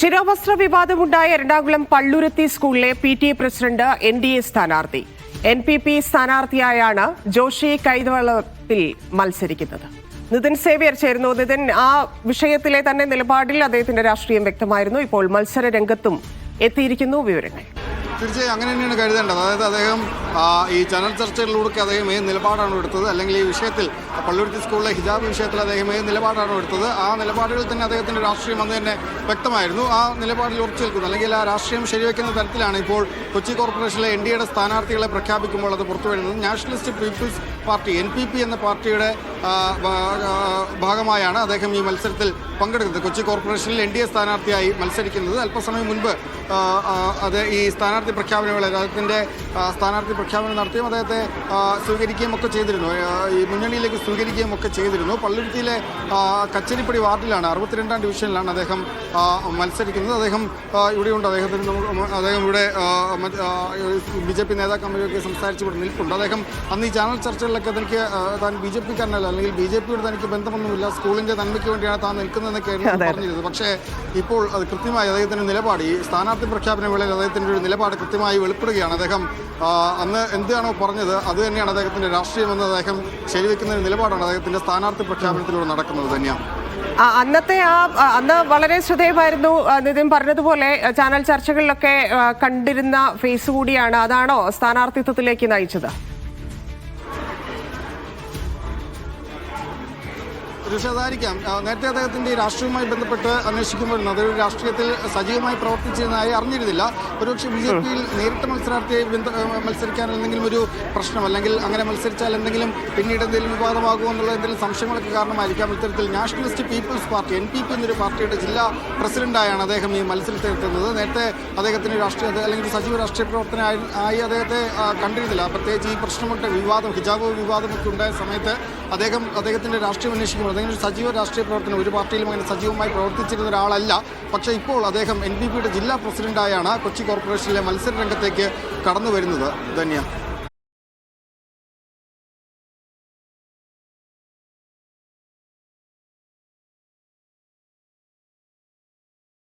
ശിരോവസ്ത്ര വിവാദമുണ്ടായ എറണാകുളം പള്ളുരുത്തി സ്കൂളിലെ P T A president N D A സ്ഥാനാർത്ഥി. N P P സ്ഥാനാർത്ഥിയായാണ് ജോഷി കൈതവളത്തിൽ മത്സരിക്കുന്നത്. നിതിൻ സേവ്യർ ചേരുന്നു. നിതിൻ ആ വിഷയത്തിലെ തന്നെ നിലപാടിൽ അദ്ദേഹത്തിന്റെ രാഷ്ട്രീയം വ്യക്തമായിരുന്നു. ഇപ്പോൾ മത്സര രംഗത്തും എത്തിയിരിക്കുന്നു വിവരങ്ങൾ. തീർച്ചയായും അങ്ങനെ തന്നെയാണ് കരുതേണ്ടത്. അതായത് അദ്ദേഹം ഈ ചാനൽ ചർച്ചകളിലൂടെ അദ്ദേഹം ഏത് നിലപാടാണ് എടുത്തത്? അല്ലെങ്കിൽ ഈ വിഷയത്തിൽ പള്ളുരുത്തി സ്കൂളിലെ ഹിജാബ് വിഷയത്തിൽ അദ്ദേഹം ഏത് നിലപാടാണ് എടുത്തത്? ആ നിലപാടുകളിൽ തന്നെ അദ്ദേഹത്തിന്റെ രാഷ്ട്രീയം അന്ന് തന്നെ വ്യക്തമായിരുന്നു. ആ നിലപാടിൽ ഉറച്ചു നിൽക്കുന്നു. അല്ലെങ്കിൽ ആ രാഷ്ട്രീയം ശരിവെക്കുന്ന തരത്തിലാണ് ഇപ്പോൾ കൊച്ചി കോർപ്പറേഷനിലെ എൻ ഡി എയുടെ സ്ഥാനാർത്ഥികളെ പ്രഖ്യാപിക്കുമ്പോൾ അത് പുറത്തു വരുന്നത് nationalist people's party N P P എന്ന പാർട്ടിയുടെ ഭാഗമായാണ് അദ്ദേഹം ഈ മത്സരത്തിൽ പങ്കെടുക്കുന്നത്. കൊച്ചി കോർപ്പറേഷനിൽ എൻ ഡി എ സ്ഥാനാർത്ഥിയായി മത്സരിക്കുന്നത്. അല്പസമയം മുൻപ് അത് ഈ സ്ഥാനാർത്ഥി പ്രഖ്യാപന വേള അദ്ദേഹത്തിന്റെ സ്ഥാനാർത്ഥി പ്രഖ്യാപനം നടത്തുകയും അദ്ദേഹത്തെ സ്വീകരിക്കുകയും ഒക്കെ ചെയ്തിരുന്നു. ഈ മുന്നണിയിലേക്ക് സ്വീകരിക്കുകയും ഒക്കെ ചെയ്തിരുന്നു. പള്ളുരുത്തിയിലെ കച്ചേരിപ്പടി വാർഡിലാണ് അറുപത്തിരണ്ടാം ഡിവിഷനിലാണ് അദ്ദേഹം മത്സരിക്കുന്നത്. അദ്ദേഹം ഇവിടെയുണ്ട്. അദ്ദേഹത്തിന് അദ്ദേഹം ഇവിടെ ബി ജെ പി നേതാക്കന്മാരൊക്കെ സംസാരിച്ച് ഇവിടെ നിൽപ്പുണ്ട്. അദ്ദേഹം അന്ന് ഈ ചാനൽ ചർച്ചകളിലൊക്കെ തനിക്ക് താൻ ബി ജെ പിക്കാരനല്ല അല്ലെങ്കിൽ ബി ജെ പിയോട് തനിക്ക് ബന്ധമൊന്നുമില്ല സ്കൂളിന്റെ നന്മയ്ക്ക് വേണ്ടിയാണ് താൻ അതെ. പറഞ്ഞിരുന്നത്. പക്ഷേ ഇപ്പോൾ അത് കൃത്യമായി അദ്ദേഹത്തിന്റെ നിലപാട് ഈ സ്ഥാനാർത്ഥി പ്രഖ്യാപന വേളയിൽ അദ്ദേഹത്തിന്റെ ഒരു നിലപാട് കൃത്യമായി വെളിപ്പെടുകയാണ്. അദ്ദേഹം ആ, അന്ന് എന്താണോ പറഞ്ഞത് അത് തന്നെയാണ് അദ്ദേഹത്തിന്റെ രാഷ്ട്രീയമെന്ന് അദ്ദേഹം ശരിവെക്കുന്ന നിലപാടാണ്. അദ്ദേഹത്തിന്റെ സ്ഥാനാർത്ഥി പ്രഖ്യാപനത്തിലൂടെ നടക്കുന്നത് തന്നെയാണ്. അന്നത്തെ ആ അന്ന് വളരെ ശ്രദ്ധേയമായിരുന്നു നിതിൻ പറഞ്ഞതുപോലെ ചാനൽ ചർച്ചകളിലൊക്കെ കണ്ടിരുന്ന ഫേസ് കൂടിയാണ് അതാണോ സ്ഥാനാർത്ഥിത്വത്തിലേക്ക് നയിച്ചത്? അതായിരിക്കാം നേരത്തെ അദ്ദേഹത്തിന്റെ രാഷ്ട്രീയവുമായി ബന്ധപ്പെട്ട് അന്വേഷിക്കുമ്പോൾ അതൊരു രാഷ്ട്രീയത്തിൽ സജീവമായി പ്രവർത്തിച്ചിരുന്നതായി അറിഞ്ഞിരുന്നില്ല. ഒരുപക്ഷെ ബി ജെ പിയിൽ നേരിട്ട് മത്സരാർത്ഥിയെ ബന്ധ മത്സരിക്കാൻ എന്തെങ്കിലും ഒരു പ്രശ്നം അല്ലെങ്കിൽ അങ്ങനെ മത്സരിച്ചാൽ എന്തെങ്കിലും പിന്നീട് എന്തെങ്കിലും വിവാദമാകുമോ എന്നുള്ള എന്തെങ്കിലും സംശയങ്ങളൊക്കെ കാരണമായിരിക്കാം ഇത്തരത്തിൽ nationalist people's party N P P എന്നൊരു പാർട്ടിയുടെ ജില്ലാ പ്രസിഡന്റായാണ് അദ്ദേഹം ഈ മത്സരത്തിൽ എത്തുന്നത്. നേരത്തെ അദ്ദേഹത്തിന് രാഷ്ട്രീയ അല്ലെങ്കിൽ സജീവ രാഷ്ട്രീയ പ്രവർത്തന ആയി അദ്ദേഹത്തെ കണ്ടിരുന്നില്ല. പ്രത്യേകിച്ച് ഈ പ്രശ്നമുണ്ട് വിവാദം ഹിജാബ് വിവാദമൊക്കെ ഉണ്ടായ സമയത്ത് അദ്ദേഹം അദ്ദേഹത്തിന്റെ രാഷ്ട്രീയം അന്വേഷിക്കുമ്പോൾ അദ്ദേഹം ഒരു സജീവ രാഷ്ട്രീയ പ്രവർത്തനം. ഒരു പാർട്ടിയിലും അങ്ങനെ സജീവമായി പ്രവർത്തിച്ചിരുന്ന ഒരാളല്ല. പക്ഷേ ഇപ്പോൾ അദ്ദേഹം എൻ ബി പിയുടെ ജില്ലാ പ്രസിഡന്റായാണ് കൊച്ചി കോർപ്പറേഷനിലെ മത്സര രംഗത്തേക്ക് കടന്നു വരുന്നത് ധന്യ.